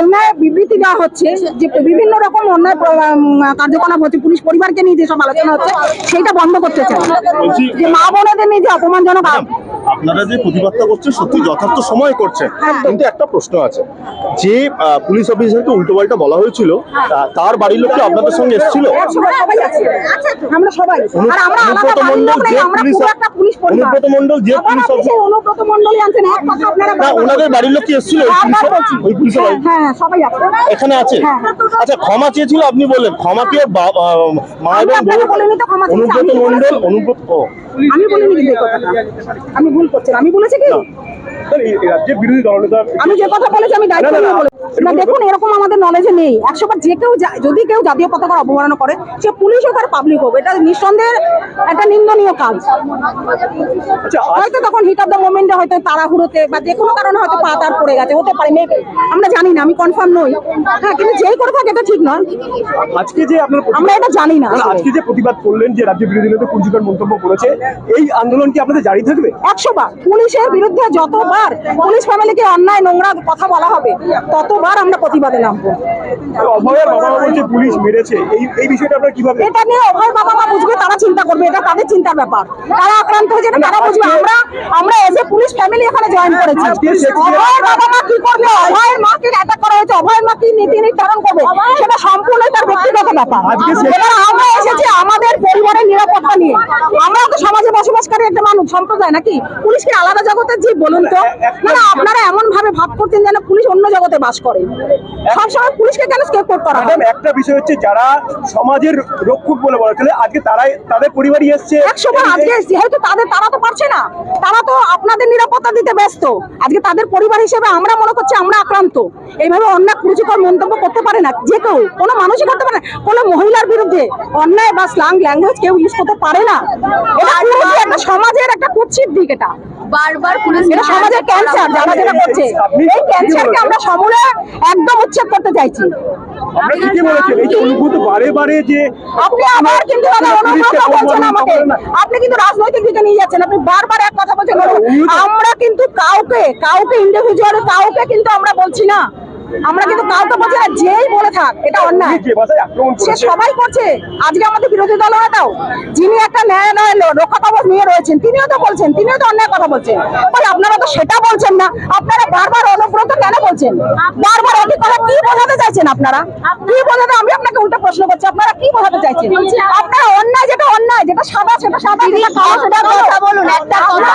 অন্যায় বিবৃতি দেওয়া হচ্ছে যে বিভিন্ন রকম অন্যায় কার্যকলাপ হচ্ছে। পুলিশ পরিবারকে নিয়ে যেসব আলোচনা হচ্ছে সেটা বন্ধ করতে চাই যে মা বোনদের নিয়ে যে অপমানজনক আপনারা যে প্রতিবাদটা করছেন সত্যি যথার্থ সময় করছেন কিন্তু একটা প্রশ্ন আছে। যে পুলিশ অফিসারকে উল্টো পাল্টা বলা হয়েছিল তার বাড়ির লোক কি আপনাদের সঙ্গে এসেছিল? আমরা সবাই আর আমরা আলাদা অনুব্রত বাড়ির লোক নাই, আমরা পুরো একটা পুলিশ পরিবার। অনুব্রত মণ্ডল যে পুলিশ অফিসার অনুব্রত মণ্ডলই আনছেন এক কথা আপনারা না ওনাদের বাড়ির লোক কি এসেছিল? ওই বারবার ওই হ্যাঁ, হ্যাঁ সবাই আছে। এখানে আছে? হ্যাঁ। আচ্ছা ক্ষমা চেয়েছিল আপনি বললেন। ক্ষমা কে মা আমি এবং বলিনি তো ক্ষমা চেয়েছি, অনুব্রত মণ্ডল অনুব্রত আমি বলিনি কিন্তু কথাটা। আমি ভুল করছেন? আমি বলেছি কি? রাজ্যের বিরোধী দলনেতা আমি যে কথা বলেছি আমি দায়িত্ব না দেখুন এরকম আমাদের নলেজে নেই। একশো বার যে কেউ যদি কেউ জাতীয় পতাকার অবমাননা করে সে পুলিশ হোক আর পাবলিক হোক এটা নিঃসন্দেহে একটা নিন্দনীয় কাজ। হয়তো তখন হিট অফ দ্য মোমেন্টে হয়তো তাড়াহুড়োতে বা যে কোনো কারণে হয়তো পা তার পড়ে গেছে হতে পারে। আমরা জানি না আমি কনফার্ম নই। হ্যাঁ কিন্তু যেই করে থাকে এটা ঠিক নয়। আজকে যে আমরা এটা জানি না। আজকে যে প্রতিবাদ করলেন যে রাজ্য বিরোধী নেতা কুঞ্জিকার মন্তব্য করেছে এই আন্দোলন কি আপনাদের জারি থাকবে? একশো বার। পুলিশের বিরুদ্ধে যতবার পুলিশ ফ্যামিলিকে অন্যায় নোংরা কথা বলা হবে ততবার আমরা প্রতিবাদে নামবো। অভয়ের বাবা মা বলছে পুলিশ মেরেছে। এই এই বিষয়টা আপনারা কীভাবে এটা নিয়ে অভয় বাবা মা বুঝবে তারা চিন্তা করবে এটা তাদের চিন্তার ব্যাপার। তারা আক্রান্ত হয়েছে তারা বুঝবে। আমরা আমরা এজ এ পুলিশ ফ্যামিলি এখানে জয়েন করেছি। অভয়ের বাবা মা কি করবে? অভয়ের মাকে অ্যাটাক করা হয়েছে? অভয়ের মা কি নীতি নির্ধারণ করবে? সেটা সম্পূর্ণ তার ব্যক্তিগত ব্যাপার। এবার আমরা এসেছি আমাদের পরিবারের নিরাপত্তা নিয়ে। আমরাও তো সমাজে বসবাসকারী একটা মানুষ সম্প্রদায় নাকি? পুলিশ কি আলাদা জগতের জীব বলুন তো। না না আপনারা এমন ভাবে ভাব করতেন যেন পুলিশ অন্য জগতে বাস করে। সবসময় পুলিশকে কেন স্কেপ করা হয়? একটা বিষয় হচ্ছে যারা সমাজের রক্ষক বলে বলা চলে আজকে তারাই তাদের পরিবারই এসছে। বার আজকে যেহেতু তাদের তারা তো পারছে না। তারা তো আপনাদের নিরাপত্তা দিতে ব্যস্ত। আজকে তাদের পরিবার হিসেবে আমরা মনে করছি আমরা আক্রান্ত। এইভাবে অন্যায় কুরুচিকর মন্তব্য করতে পারে না যে কেউ। কোনো মানুষই করতে পারে না। কোনো মহিলার বিরুদ্ধে অন্যায় বা স্লাং ল্যাঙ্গুয়েজ কেউ ইউজ করতে পারে না। এটা একটা সমাজের একটা কুৎসিত দিক এটা। বারবার পুলিশ এটা সমাজের ক্যান্সার যারা যেটা করছে। এই ক্যান্সারকে আমরা সমূলে একদম উচ্ছেদ করতে চাইছি। আমরা ঠিকই বলেছেন? এই যে অনুভূত বারে বারে যে আপনি আবার কিন্তু দাদা বলছেন আমাকে। আপনি কিন্তু রাজনৈতিক দিকে নিয়ে যাচ্ছেন। আপনি বারবার এক কথা বলছেন আমরা কিন্তু কাউকে কাউকে ইন্ডিভিজুয়াল কাউকে কিন্তু আমরা বলছি না। আমরা কিন্তু কাউকে বলছি না যেই বলে থাক এটা অন্যায়। সে সবাই করছে আজকে আমাদের বিরোধী দল নেতাও যিনি একটা ন্যায় নয় রক্ষা কবচ নিয়ে রয়েছেন তিনিও তো বলছেন তিনিও তো অন্যায় কথা বলছেন। বলে আপনারা তো সেটা বলছেন না আপনারা বারবার অনুব্রত কেন বলছেন? বারবার একই কথা কি বোঝাতে চাইছেন আপনারা? কি বোঝাতে আমি আপনাকে উল্টো প্রশ্ন করছি আপনারা কি বোঝাতে চাইছেন? আপনারা অন্যায় যেটা অন্যায় যেটা সাদা সেটা সাদা সেটা কথা বলুন একটা কথা।